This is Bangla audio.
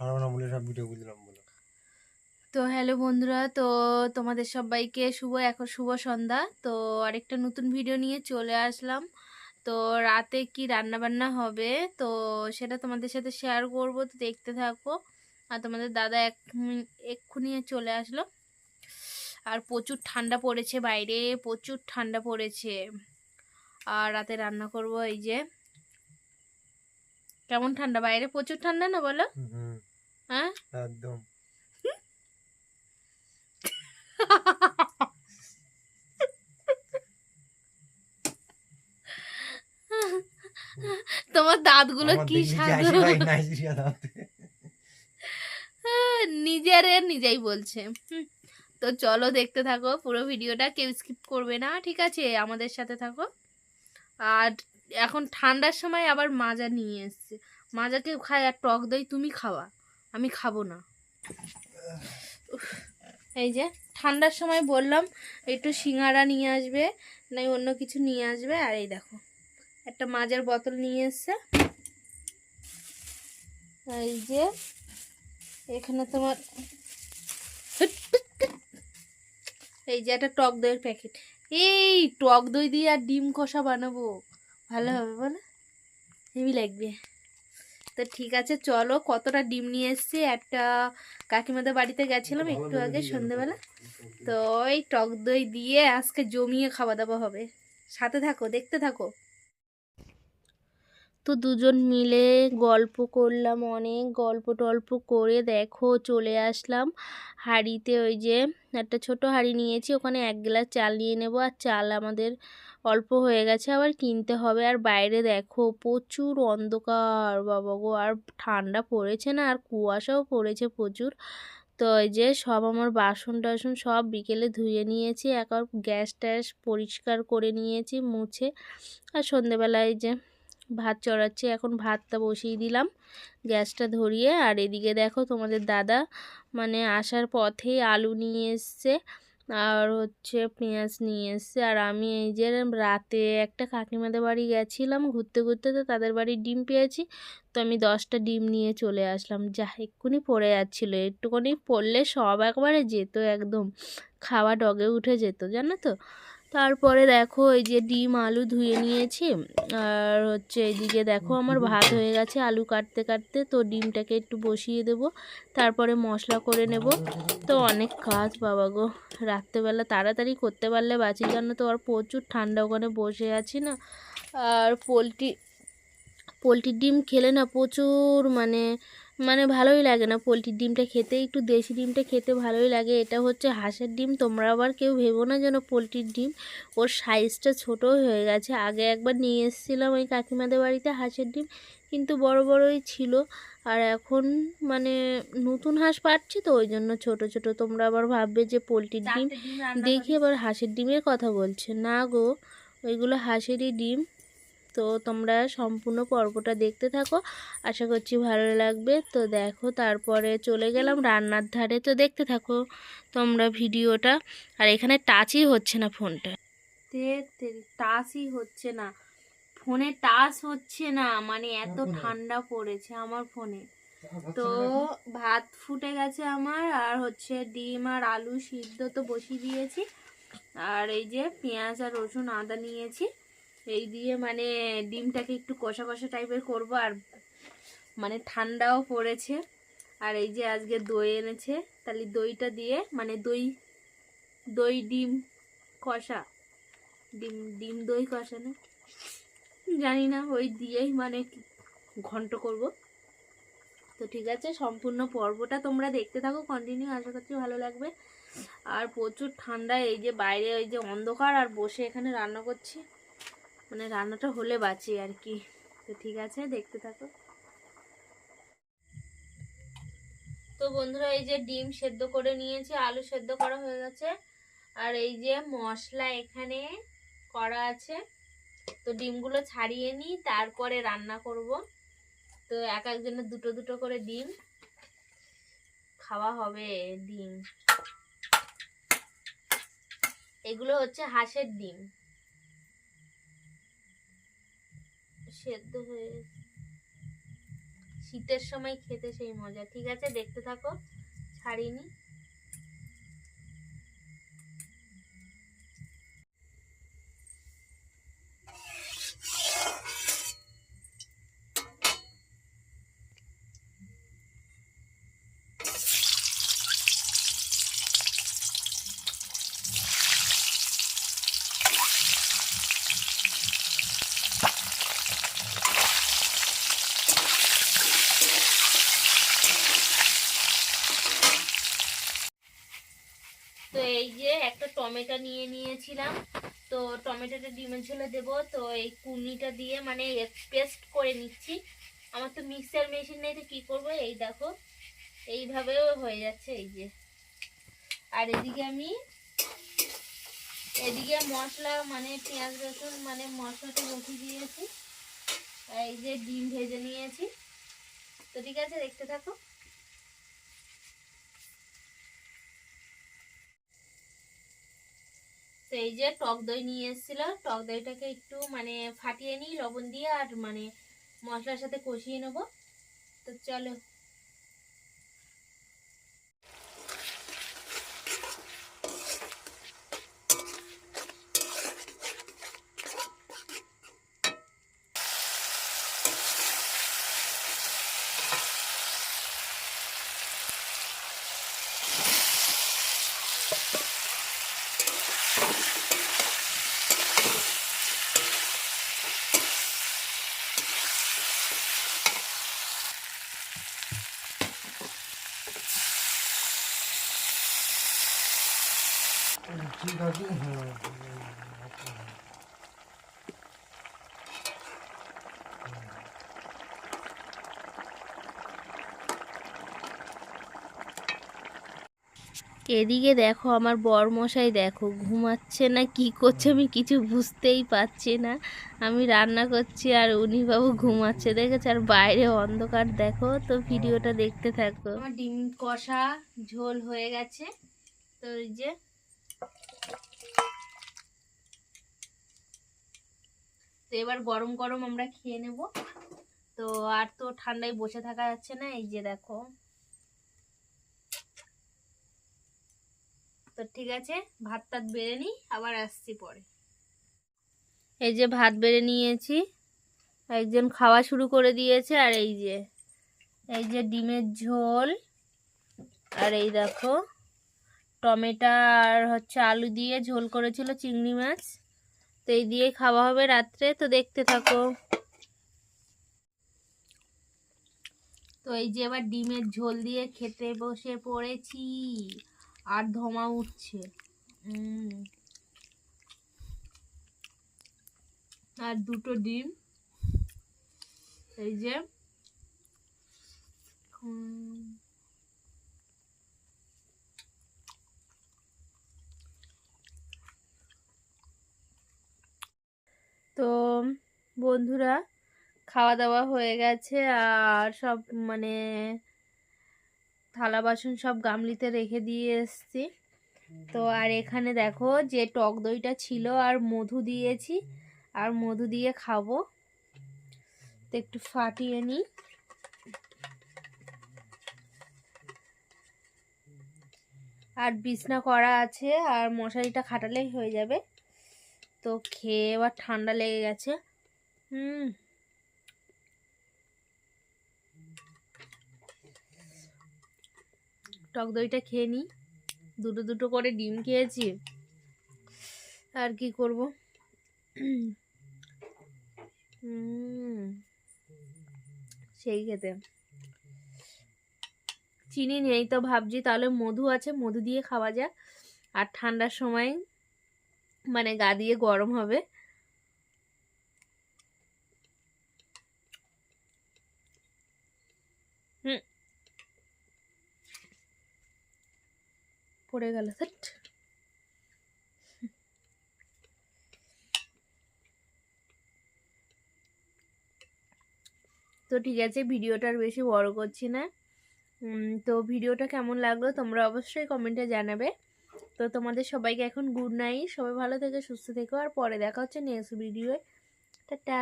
খারাপ না বলে সব ভিডিও বুঝলাম বলো। তো হ্যালো বন্ধুরা তো তোমাদের সবাইকে শুভ এখন শুভ সন্ধ্যা। তো আরেকটা নতুন ভিডিও নিয়ে চলে আসলাম। তো রাতে কি রান্না বান্না হবে? তো সেটা তোমাদের সাথে শেয়ার করব তো দেখতে থাকো। আর তোমাদের দাদা এক এক্ষুনি চলে আসলো। আর প্রচুর ঠান্ডা পড়েছে বাইরে প্রচুর ঠান্ডা পড়েছে। আর রাতে রান্না করব এই যে। কেমন ঠান্ডা? বাইরে প্রচুর ঠান্ডা না বলো? হ্যাঁ? একদম। তোমার দাঁতগুলো কি। নিজের নিজেই বলছে। তো চলো দেখতে থাকো পুরো ভিডিওটা কেউ স্কিপ করবে না ঠিক আছে? আমাদের সাথে থাকো। আর এখন ঠান্ডার সময় আবার মাজা নিয়ে এসছে। মাজা কেউ খায় আর টক দই তুমি খাওয়া। আমি খাব না। এই যে ঠান্ডার সময় বললাম, একটু সিঙ্গারা নিয়ে আসবে, নাই অন্য কিছু নিয়ে আসবে, আর এই দেখো, একটা মাজার বোতল নিয়ে এসছে। এই যে এখানে তোমার এই যে একটা টক দইয়ের প্যাকেট। এই টক দই দিয়ে আর ডিম কষা বানাবো। ভালো হবে বলো? হেভি লাগবে। তো ঠিক আছে চলো কতটা ডিম নিয়ে এসছি। একটা কাকিমাদের বাড়িতে গেছিলাম একটু আগে সন্ধেবেলা তো ওই টক দই দিয়ে আজকে জমিয়ে খাওয়া দাওয়া হবে। সাথে থাকো দেখতে থাকো। তো দুজন মিলে গল্প করলাম অনেক গল্প টল্প করে দেখো চলে আসলাম। হাঁড়িতে ওই যে একটা ছোট হাঁড়ি নিয়েছি ওখানে এক গ্লাস চাল নিয়ে নেব। আর চাল আমাদের অল্প হয়ে গেছে, আবার কিনতে হবে। আর বাইরে দেখো, প্রচুর অন্ধকার, বাবা গো। আর ঠান্ডা পড়েছে না, আর কুয়াশাও পড়েছে প্রচুর। তো এই যে সব আমার বাসন টাসন সব বিকেলে ধুয়ে নিয়েছি একবার গ্যাস ট্যাস পরিষ্কার করে নিয়েছি, মুছে। আর সন্ধেবেলায় যে ভাত চড়াচ্ছি, এখন ভাতটা বসিয়ে দিলাম গ্যাসটা ধরিয়ে। আর এদিকে দেখো তোমাদের দাদা মানে আসার পথেই আলু নিয়ে এসছে। আর হচ্ছে পেঁয়াজ নিয়ে এসছে। আর আমি এই যে রাতে একটা কাকিমাদের বাড়ি গেছিলাম, ঘুরতে ঘুরতে তো তাদের বাড়ি ডিম পেয়েছি। তো আমি দশটা ডিম নিয়ে চলে আসলাম। যা এক্ষুনি পড়ে যাচ্ছিল। একটুখানি পড়লে সব একবারে যেত একদম। খাওয়া ডগে উঠে যেত, জানো তো? তারপরে দেখো এই যে ডিম, আলু ধুয়ে নিয়েছি। আর হচ্ছে এইদিকে দেখো আমার ভাত হয়ে গেছে আলু কাটতে কাটতে, তো ডিমটাকে একটু বসিয়ে দেব। তারপরে মশলা করে নেব। তো অনেক কাজ, বাবা গো। রাত্রেবেলা তাড়াতাড়ি করতে পারলে বাঁচি কেন? তো আর প্রচুর ঠান্ডা ওখানে বসে আছি না। আর পোলট্রি, পোলট্রির ডিম খেলে না প্রচুর মানে মানে ভালোই লাগে না। পোলট্রির ডিমটা খেতে একটু দেশি ডিমটা খেতে ভালোই লাগে। এটা হচ্ছে হাঁসের ডিম। তোমরা আবার কেউ ভেবো না যেন পোলট্রির ডিম ওর সাইজটা ছোট হয়ে গেছে। আগে একবার নিয়ে এসেছিলাম ওই কাকিমাদের বাড়িতে হাঁসের ডিম কিন্তু বড় বড়ই ছিল। আর এখন মানে নতুন হাঁস পাচ্ছি তো ওই জন্য ছোট ছোট। তোমরা আবার ভাববে যে পোলট্রির ডিম দেখি আবার হাঁসের ডিমের কথা বলছে। না গো ওইগুলো হাঁসেরই ডিম। তো তোমরা সম্পূর্ণ পর্বটা দেখতে থাকো। আশা করছি ভালো লাগবে। তো দেখো তারপরে চলে গেলাম রান্নার ধারে। তো দেখতে থাকো তোমরা ভিডিওটা। আর এখানে টাচই হচ্ছে না ফোনটা। টাচই হচ্ছে না। ফোনে টাচ হচ্ছে না। মানে এত ঠান্ডা পড়েছে আমার ফোনে। তো ভাত ফুটে গেছে আমার। আর হচ্ছে ডিম আর আলু সিদ্ধ তো বসিয়ে দিয়েছি। আর এই যে পেঁয়াজ আর রসুন আদা নিয়েছি। এই দিয়ে মানে ডিমটাকে একটু কষা কষা টাইপের করব আর মানে ঠান্ডাও পড়েছে। আর এই যে আজকে দই এনেছে, তাহলে দইটা দিয়ে মানে দই দই ডিম কষা। ডিম ডিম দই কষা না? জানি না, ওই দিয়েই মানে ঘন্ট করব। তো ঠিক আছে, সম্পূর্ণ পর্বটা তোমরা দেখতে থাকো কন্টিনিউ আশা করছি ভালো লাগবে। আর প্রচুর ঠান্ডা, এই যে বাইরে ওই যে অন্ধকার, আর বসে এখানে রান্না করছি। মানে রান্নাটা হলে বাঁচি আর কি। তো ঠিক আছে, দেখতে থাকো। তো বন্ধুরা, এই যে ডিম সেদ্ধ করে নিয়েছি, আলু সেদ্ধ করা হয়ে গেছে। আর এই যে মশলা এখানে করা আছে। তো ডিমগুলো ছাড়িয়ে নিই, তারপরে রান্না করব। তো এক একজনের দুটো দুটো করে ডিম। খাওয়া হবে ডিম। এগুলো হচ্ছে হাঁসের ডিম। সেদ্ধ হয়ে গেছে শীতের সময় খেতে সেই মজা। ঠিক আছে দেখতে থাকো ছাড়িনি তো এই যে একটা টমেটো নিয়ে নিয়েছিলাম। তো টমেটোটা ডিমের ঝোলে দেবো। তো এই কুনিটা দিয়ে মানে পেস্ট করে নিচ্ছি। আমার তো মিক্সার মেশিন নেই তো কী করব? এই দেখো, এইভাবেও হয়ে যাচ্ছে এই যে। আর এদিকে আমি, এদিকে মশলা মানে পেঁয়াজ, রসুন মানে মশলাটা বসিয়ে দিয়েছি। এই যে ডিম ভেজে নিয়েছি। তো ঠিক আছে, দেখতে থাকো। তো এই যে টক দই নিয়ে এসেছিল। টক দইটাকে একটু মানে ফাটিয়ে নিই, লবণ দিয়ে, আর মানে মশলার সাথে কষিয়ে নেব। তো চলো। ঠিক আছে? হ্যাঁ এদিকে দেখো আমার বর মশাই দেখো ঘুমাচ্ছে না কি করছে আমি কিছু বুঝতেই পারছি না। আমি রান্না করছি আর উনি বাবু ঘুমাচ্ছে দেখেছে? আর বাইরে অন্ধকার দেখো তো ভিডিওটা দেখতে থাকো। আমার ডিম কষা ঝোল হয়ে গেছে। তো ওই যে তো এবার গরম গরম আমরা খেয়ে নেব। তো আর তো ঠান্ডায় বসে থাকা যাচ্ছে না, এই যে দেখো। তো ঠিক আছে, ভাত টাত বেড়ে নিই, আবার আসছি পরে। এই যে ভাত বেড়ে নিয়েছি, একজন খাওয়া শুরু করে দিয়েছে, আর এই যে এই যে ডিমের ঝোল, আর এই দেখো, টমেটো আর হচ্ছে আলু দিয়ে ঝোল করেছিল চিংড়ি মাছ। তো এই দিয়ে খাওয়া হবে রাত্রে, তো দেখতে থাকো। তো এই যে এবার ডিমের ঝোল দিয়ে খেতে বসে পড়েছি, আর ধমা উঠছে। আর দুটো ডিম। এই যে। তো বন্ধুরা খাওয়া দাওয়া হয়ে গেছে আর সব মানে থালা বাসন সব গামলিতে রেখে দিয়ে এসছি। তো আর এখানে দেখো যে টক দইটা ছিল আর মধু দিয়েছি, আর মধু দিয়ে খাব। তো একটু ফাটিয়ে নিই আর বিছনা করা আছে, আর মশারিটা খাটালেই হয়ে যাবে। তো খেয়ে এবার ঠান্ডা লেগে গেছে। হুম। টক দইটা খেয়ে নিই দুটো দুটো করে ডিম খেয়েছি। আর কি করব? সেই খেতে। চিনি নেই তো ভাবছি। তাহলে মধু আছে, মধু দিয়ে খাওয়া যাক। আর ঠান্ডার সময় মানে গা দিয়ে গরম হবে। পড়ে গেল তো ঠিক আছে, ভিডিওটা আর বেশি বড় করছি না। তো ভিডিওটা কেমন লাগল তোমরা অবশ্যই কমেন্টে জানাবে। তো তোমাদের সবাইকে এখন গুড নাইট সবাই ভালো থেকো, সুস্থ থেকো, আর পরে দেখা হচ্ছে নেক্সট ভিডিওয়ে টাটা।